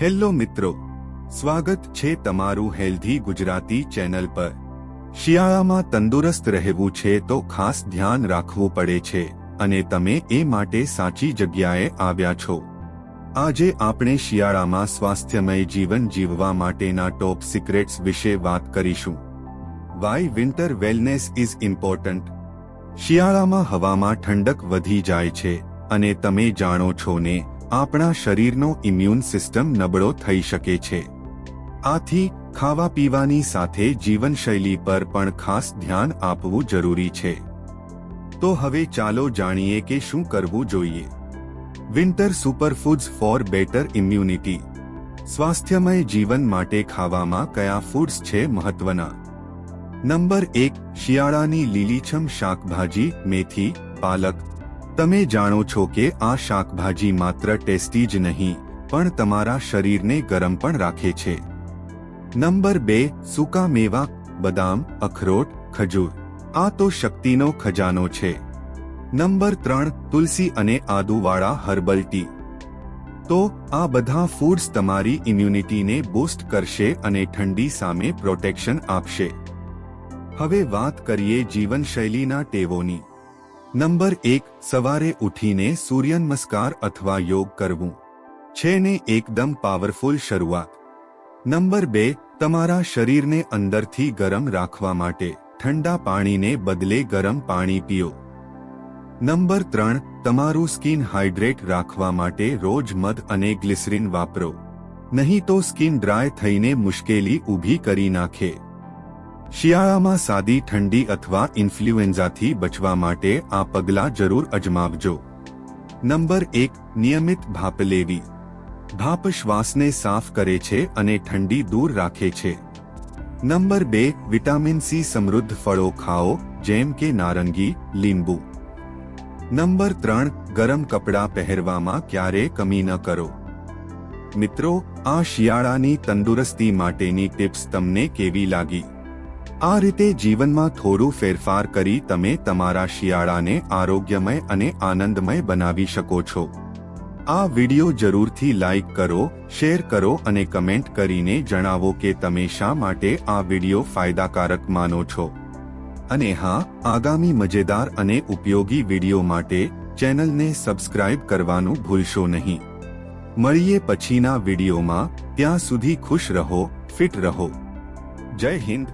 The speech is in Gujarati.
હેલો મિત્રો, સ્વાગત છે તમારું હેલ્ધી ગુજરાતી ચેનલ પર. શિયાળામાં તંદુરસ્ત રહેવું છે તો ખાસ ધ્યાન રાખવું પડે છે, અને તમે એ માટે સાચી જગ્યાએ આવ્યા છો. આજે આપણે શિયાળામાં સ્વાસ્થ્યમય જીવન જીવવા માટેના ટોપ સિક્રેટ્સ વિશે વાત કરીશું. Why winter wellness is important શિયાળામાં હવામાં ઠંડક વધી જાય છે, અને તમે જાણો છો ને આપણા શરીરનો ઇમ્યુન સિસ્ટમ નબળો થઈ શકે છે. આથી, ખાવા પીવાની સાથે જીવનશૈલી પર પણ ખાસ ધ્યાન આપવું જરૂરી છે. તો હવે ચાલો જાણીએ કે શું કરવું જોઈએ. Winter superfoods for better immunity સ્વાસ્થ્યમય જીવન માટે ખાવામાં કયા ફૂડ્સ છે મહત્વના? નંબર એક, શિયાળાની લીલીછમ શાકભાજી, મેથી, પાલક તમે જાણો છો કે આ શાકભાજી માત્ર ટેસ્ટી જ નહીં, પણ તમારા શરીરને ગરમ પણ રાખે છે. નંબર બે, સૂકા મેવા, બદામ, અખરોટ, ખજૂર. આ તો શક્તિનો ખજાનો છે. નંબર ત્રણ, તુલસી અને આદુવાળા હર્બલ ટી. તો આ બધા ફૂડ્સ તમારી ઇમ્યુનિટીને બૂસ્ટ કરશે અને ઠંડી સામે પ્રોટેક્શન આપશે. હવે વાત કરીએ જીવનશૈલીના ટેવોની. નંબર એક, સવારે ઉઠીને સૂર્ય નમસ્કાર અથવા યોગ કરવું. છે ને એકદમ પાવરફુલ શરૂઆત. નંબર બે, તમારા શરીરને અંદરથી ગરમ રાખવા માટે ઠંડા પાણીને બદલે ગરમ પાણી પીઓ. નંબર ત્રણ, તમારું સ્કિન હાઇડ્રેટ રાખવા માટે રોજ મધ અને ગ્લિસરીન વાપરો. નહીં તો સ્કિન ડ્રાય થઈને મુશ્કેલી ઊભી કરી નાખે. શિયાળામાં સાદી ઠંડી અથવા ઇન્ફ્લુએન્ઝાથી બચવા માટે આ પગલાં જરૂર અજમાવજો. નંબર એક, નિયમિત ભાપ લેવી. ભાપ શ્વાસને સાફ કરે છે અને ઠંડી દૂર રાખે છે. નંબર બે, વિટામિન સી સમૃદ્ધ ફળો ખાઓ, જેમ કે નારંગી, લીંબુ. નંબર ત્રણ, ગરમ કપડાં પહેરવામાં ક્યારે કમી ન કરો. મિત્રો, આ શિયાળાની તંદુરસ્તી માટેની ટિપ્સ તમને કેવી લાગી? આ રીતે જીવનમાં થોડું ફેરફાર કરી તમે તમારા શિયાળાને આરોગ્યમય અને આનંદમય બનાવી શકો છો. આ વિડિયો જરૂરથી લાઇક કરો, શેર કરો અને કમેન્ટ કરીને જણાવો કે તમે શા માટે આ વિડિયો ફાયદાકારક માનો છો. અને હા, આગામી મજેદાર અને ઉપયોગી વિડિયો માટે ચેનલને સબસ્ક્રાઇબ કરવાનું ભૂલશો નહીં. મળીએ પછીના વિડિયોમાં, ત્યાં સુધી ખુશ રહો, ફિટ રહો. જય હિન્દ.